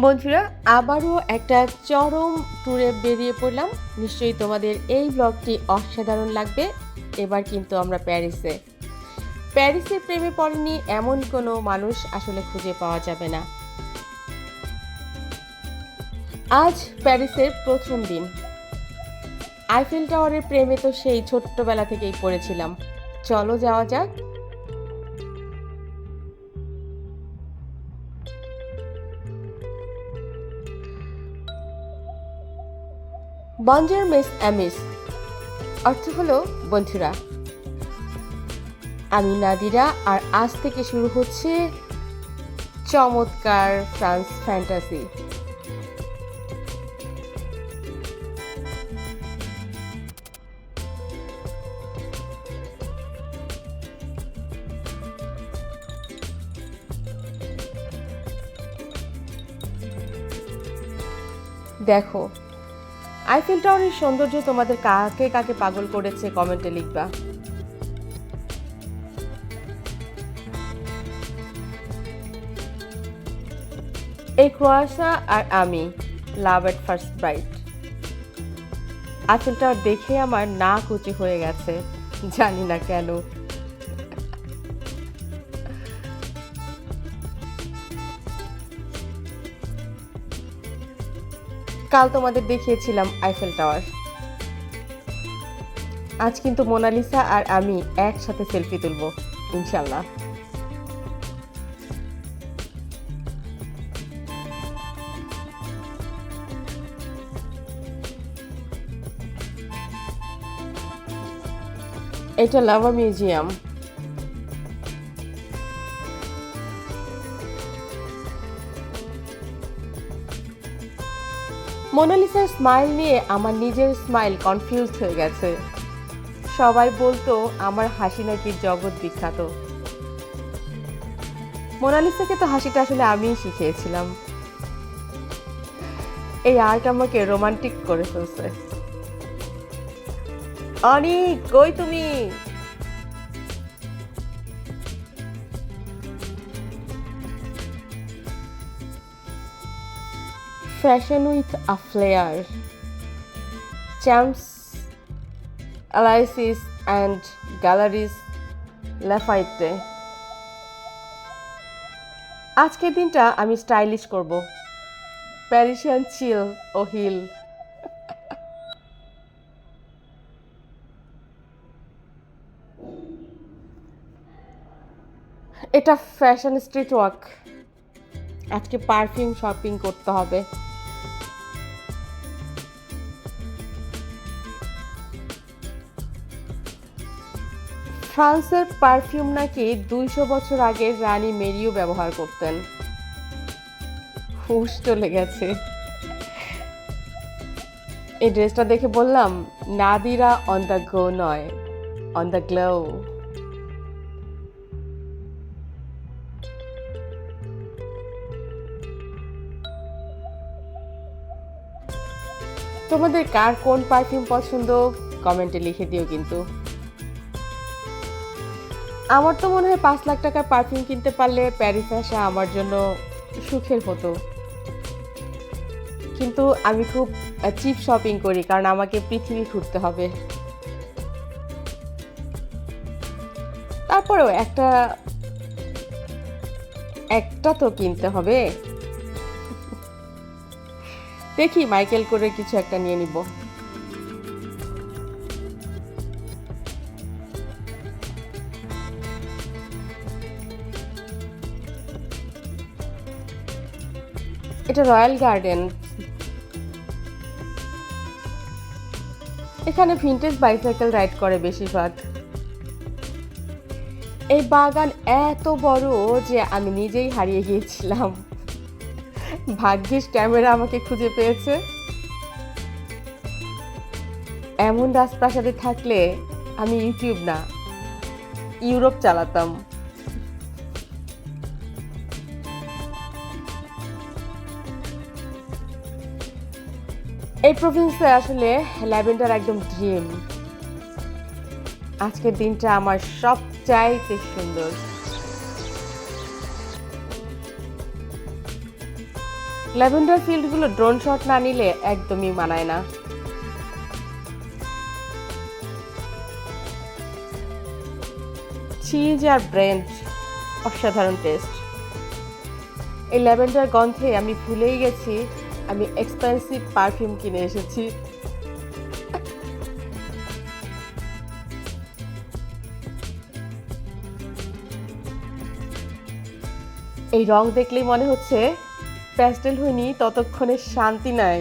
বন্ধুরা, আবারও একটা চরম ট্যুরে বেরিয়ে পড়লাম। নিশ্চয়ই তোমাদের এই ব্লগটি অসাধারণ লাগবে। এবার কিন্তু আমরা প্যারিসে। প্যারিসের প্রেমে পড়েনি এমন কোনো মানুষ আসলে খুঁজে পাওয়া যাবে না। আজ প্যারিসের প্রথম দিন। আইফেল টাওয়ারের প্রেমে তো সেই ছোট্টবেলা থেকেই পড়েছিলাম। চলো যাওয়া যাক। বঞ্জার মিস অ্যামিস অর্থ হলো, বন্ধুরা, আমি নাদিরা, আর আজ থেকে শুরু হচ্ছে চমৎকার ফ্রান্স ফ্যান্টাসি। দেখো আইফেল টাওয়ারের সৌন্দর্য তোমাদের কাকে কাকে পাগল করেছে কমেন্টে লিখবা। এই ক্রোয়াশা আর আমি love at first bright Eiffel tower দেখে আমার না উঁচু হয়ে গেছে, জানি না কেন। কাল তোমাদের দেখিয়েছিলাম আইফেল টাওয়ার আজ কিন্তু মোনালিসা আর আমি একসাথে সেলফি তুলব ইনশাল্লাহ এটা লাভা মিউজিয়াম মোনালিসার স্মাইল নিয়ে আমার নিজের স্মাইল কনফিউজড হয়ে গেছে। সবাই বলতো, আমার হাসি নাকি জগৎ বিখ্যাত? মোনালিসাকে তো হাসিটা আসলে আমিই শিখিয়েছিলাম। এই আর্ট আমাকে রোমান্টিক করে ফেলছে। অনিক, কই তুমি? Fashion with a flair Champs Elysees and galleries Lafayette আজকের দিনটা আমি স্টাইলিশ করব। প্যারিসিয়ান চিল ও হিল এটা ফ্যাশন স্ট্রিট ওয়াক আজকে পারফিউম শপিং করতে হবে। ফ্রান্সের পারফিউম নাকি দুইশো বছর আগে রানী মেরিও ব্যবহার করতেন? হুশ, চলে গেছে। এই ড্রেসটা দেখে বললাম, নাদিরা অন দ্য গো নয় অন দ্য গ্লো তোমাদের কার কোন পারফিউম পছন্দ? কমেন্টে লিখে দিও কিন্তু। আমার তো মনে হয় পাঁচ লাখ টাকার পারফিউম কিনতে পারলে প্যারিস আসা আমার জন্য সুখের হতো কিন্তু আমি খুব চিপ শপিং করি, কারণ আমাকে পৃথিবী ঘুরতে হবে। তারপরেও একটা একটা তো কিনতে হবে। দেখি মাইকেল করে কিছু একটা নিয়ে নিব। এটা রয়্যাল গার্ডেন। এখানে ভিন্টেজ বাইসাইকেল রাইড করে বেশিরভাগ। এই বাগান এত বড় যে আমি নিজেই হারিয়ে গিয়েছিলাম। ভাগ্যিস ক্যামেরা আমাকে খুঁজে পেয়েছে। এমন রাজপ্রাসাদে থাকলে আমি ইউটিউব না, ইউরোপ চালাতাম। এই প্রভিন্সে আসলে ল্যাভেন্ডার একদম ড্রিম আজকের দিনটা আমার সবচাইতে সুন্দর। ল্যাভেন্ডার ফিল্ডগুলো ড্রোন শট না নিলে একদমই মানায় না। চিজ আর ব্রেন্ড অসাধারণ টেস্ট এই ল্যাভেন্ডার গন্ধে আমি ভুলেই গেছি। আমি এক্সপেন্সিভ পারফিউম কিনে এসেছি। এই রং দেখলেই মনে হচ্ছে প্যাস্টেল হয়নি, ততক্ষণে শান্তি নাই।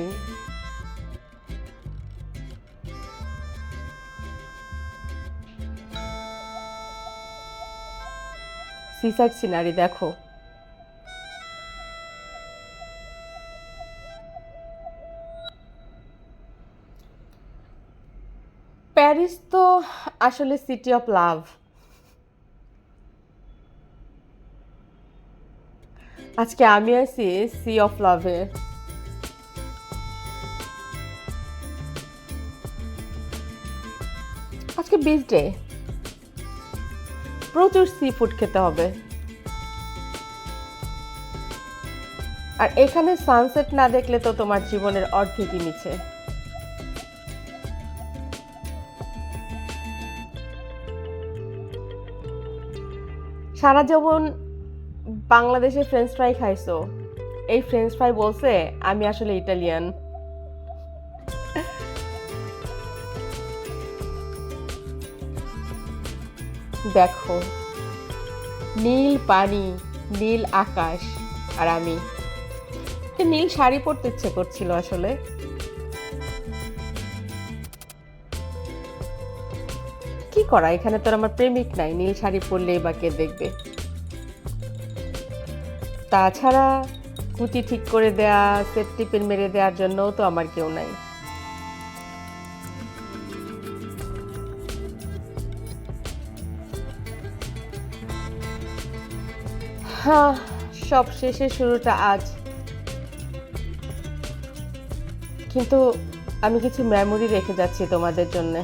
সিসাইড সিনারি দেখো। প্যারিস তো, আসলে সিটি অফ লাভ আজকে আমি আছি সি অফ লাভে আজকে বিচ ডে প্রচুর সি ফুড খেতে হবে। আর এখানে সানসেট না দেখলে তো তোমার জীবনের অর্ধেকই নিচে সারা জীবন বাংলাদেশে ফ্রেঞ্চ ফ্রাই খাইছো। এই ফ্রেঞ্চ ফ্রাই বলছে, আমি আসলে ইটালিয়ান দেখো, নীল পানি, নীল আকাশ, আর আমি। নীল শাড়ি পরতে ইচ্ছে করছিল আসলে। করা, এখানে তোর আমার প্রেমিক নাই, নীল শাড়ি পরলেই বা কে দেখবে। তাছাড়া কুচি ঠিক করে দেয়া সেফটি পিন মেরে দেওয়ার জন্যও তো আমার কেউ নাই। হ্যাঁ সব শেষে শুরুটা আজ। কিন্তু আমি কিছু মেমোরি রেখে যাচ্ছি তোমাদের জন্যে।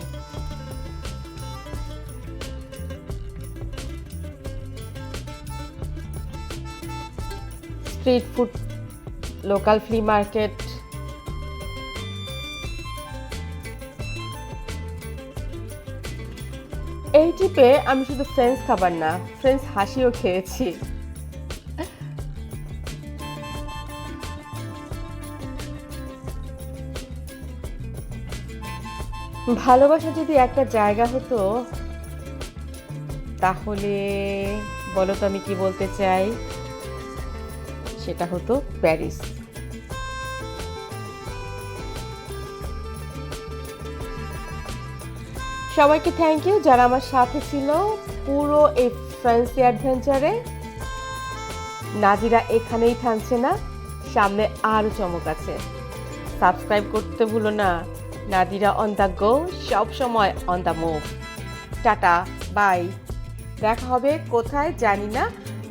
Street food local flea market এই টিপে আমি শুধু ফ্রেঞ্চ খাবার না ফ্রেঞ্চ হাসিও খেয়েছি। ভালোবাসা যদি একটা জায়গা হতো, তাহলে বলো তো আমি কি বলতে চাই? সেটা হতো প্যারিস। সবাইকে থ্যাংক ইউ যারা আমার সাথে ছিল পুরো এই ফ্যান্সি অ্যাডভেঞ্চারে নাজিরা এখানেই থামছে না, সামনে আরও চমক আছে। সাবস্ক্রাইব করতে ভুলো না নাদিরা অন দ্য গো সব সময় on the move tata bye দেখা হবে কোথায় জানি না।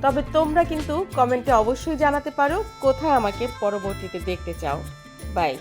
তবে তোমরা কিন্তু কমেন্টে অবশ্যই জানাতে পারো কোথায় আমাকে পরবর্তীতে দেখতে চাও। বাই।